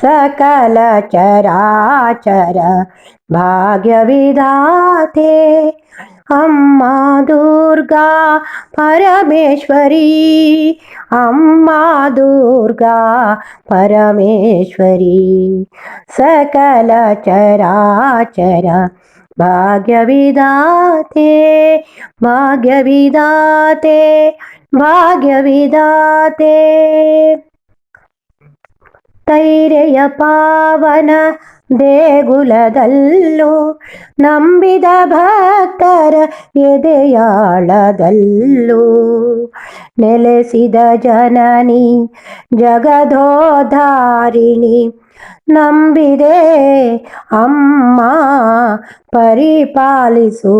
सकल चराचर भाग्य विधाते अम्मा दुर्गा परमेश्वरी, अम्मा दुर्गा परमेश्वरी। सकल चराचर भाग्यविदाते भाग्य विधाते ತೈರೆಯ ಪಾವನ ದೇಗುಲದಲ್ಲೂ ನಂಬಿದ ಭಕ್ತರ ಎದೆಯಾಳದಲ್ಲೂ ನೆಲೆಸಿದ ಜನನಿ ಜಗದೋಧಾರಿಣಿ ನಂಬಿದೆ ಅಮ್ಮ ಪರಿಪಾಲಿಸು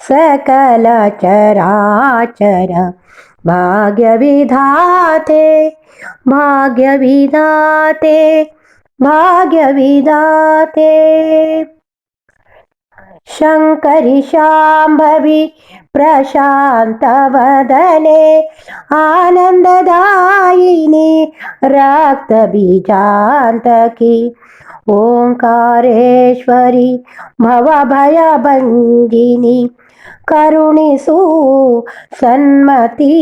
सकल चराचर भाग्यविधाते भाग्यविधाते भाग्यविधाते। शङ्करि शाम्भवि प्रशान्तवदने आनन्ददायिनि रक्तबीजान्तकी। ओङ्कारेश्वरि भवभयभङ्गिनि ಕರುಣಿಸು ಸನ್ಮತಿ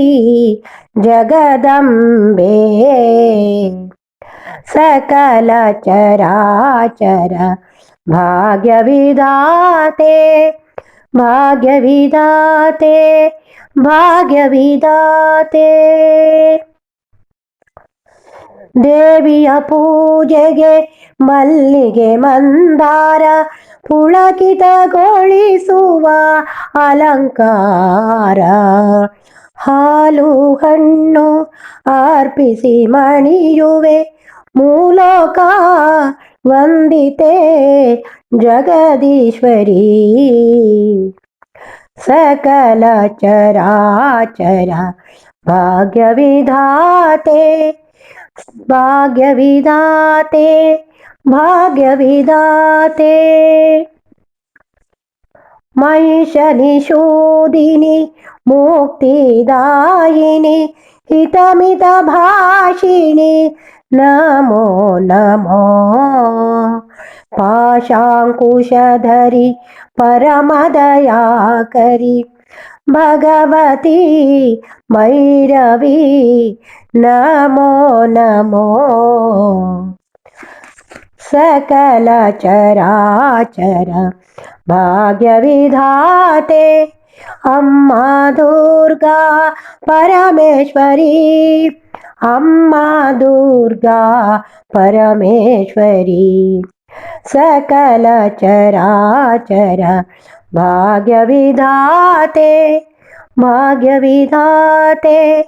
ಜಗದಂಬೆ ಸಕಲ ಚರಾಚರ ಭಾಗ್ಯವಿದಾತೆ ಭಾಗ್ಯವಿದಾತೆ ಭಾಗ್ಯವಿದಾತೆ ದೇವಿಯ ಪೂಜೆಗೆ ಮಲ್ಲಿಗೆ ಮಂದಾರ ಪುಳಕಿತಗೊಳಿಸುವ ಅಲಂಕಾರ. ಹಾಲು ಹಣ್ಣು ಅರ್ಪಿಸಿ ಮಣಿಯುವೆ ಮೂಲಕ ವಂದಿತೆ ಜಗದೀಶ್ವರಿ. ಸಕಲ ಚರಾಚರ ಭಾಗ್ಯವಿಧಾತೆ ಭಾಗ್ಯವಿಧಾತೆ भाग्यविदाते। महिषनिषोदिनि मुक्तिदायिनि हितमितभाषिणि नमो नमो। पाशाङ्कुशधरि परमदयाकरि भगवती मैरवी नमो नमो सकल चराचर भाग्य विधाते अम्मा दुर्गा परमेश्वरी। अम्मा दुर्गा परमेश्वरी। सकल चराचर भाग्य विधाते भाग्य विधाते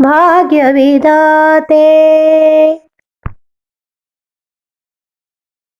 भाग्य विधाते